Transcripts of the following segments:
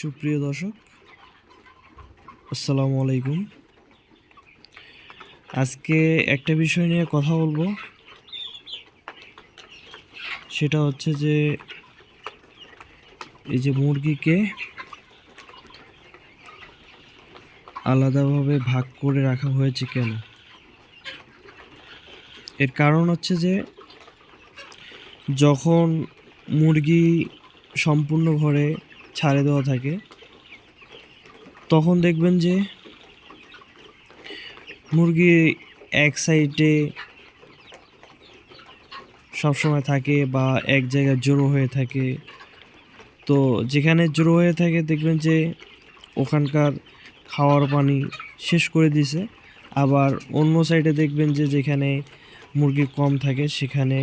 সুপ্রিয় দর্শক, আসসালামু আলাইকুম। আজকে একটা বিষয় নিয়ে কথা বলব। সেটা হচ্ছে যে, এই যে মুরগিকে আলাদাভাবে ভাগ করে রাখা হয়েছে কেন? এর কারণ হচ্ছে যে, যখন মুরগি সম্পূর্ণ ঘরে ছাড়ে দেওয়া থাকে, তখন দেখবেন যে মুরগি এক সাইডে সবসময় থাকে বা এক জায়গায় জড়ো হয়ে থাকে। তো যেখানে জড়ো হয়ে থাকে দেখবেন যে ওখানকার খাওয়ার পানি শেষ করে দিছে। আবার অন্য সাইডে দেখবেন যে যেখানে মুরগি কম থাকে সেখানে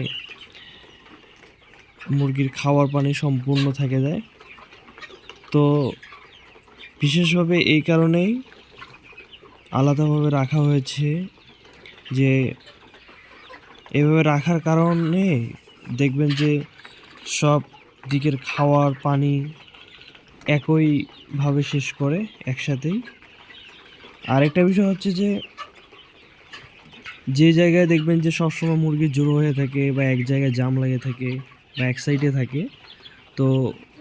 মুরগির খাওয়ার পানি সম্পূর্ণ থেকে যায়। তো বিশেষভাবে এই কারণেই আলাদাভাবে রাখা হয়েছে যে এভাবে রাখার কারণে দেখবেন যে সব দিকের খাওয়ার পানি একইভাবে শেষ করে একসাথেই। আরেকটা বিষয় হচ্ছে যে যে জায়গায় দেখবেন যে সবসময় মুরগি জোড়ো হয়ে থাকে বা এক জায়গায় জাম লাগে থাকে বা এক সাইডে থাকে, তো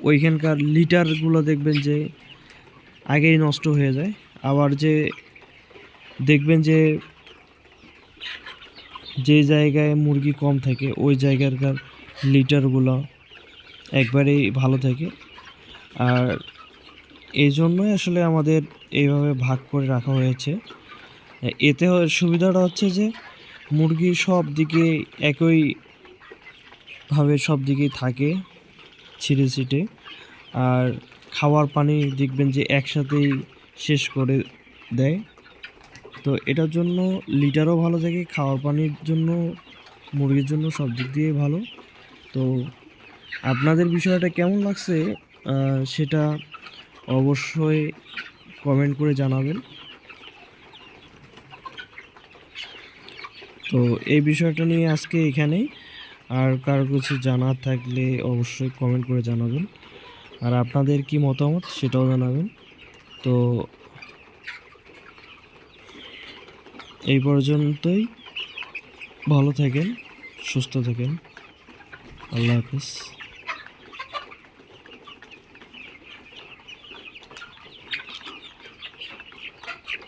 ওইখানকার লিটারগুলো দেখবেন যে আগেই নষ্ট হয়ে যায়। আবার যে দেখবেন যে যে জায়গায় মুরগি কম থাকে, ওই জায়গাকার লিটারগুলো একবারেই ভালো থাকে। আর এই জন্যই আসলে আমাদের এইভাবে ভাগ করে রাখা হয়েছে। এতে সুবিধাটা হচ্ছে যে মুরগি সব দিকে একই ভাবে সব দিকেই থাকে। ছিঁড়ে ছিটে আর খাওয়ার পানি দেখবেন যে একসাথেই শেষ করে দেয়। তো এটার জন্য লিটারও ভালো থাকে, খাওয়ার পানির জন্য, মুরগির জন্য সব দিক দিয়ে ভালো। তো আপনাদের বিষয়টা কেমন লাগছে সেটা অবশ্যই কমেন্ট করে জানাবেন। তো এই বিষয়টা নিয়ে আজকে এখানেই। আর কারও কিছু জানার থাকলে অবশ্যই কমেন্ট করে জানাবেন। আর আপনাদের কি মতামত সেটাও জানাবেন। তো এই পর্যন্তই। ভালো থাকেন, সুস্থ থাকেন। আল্লাহ হাফিজ।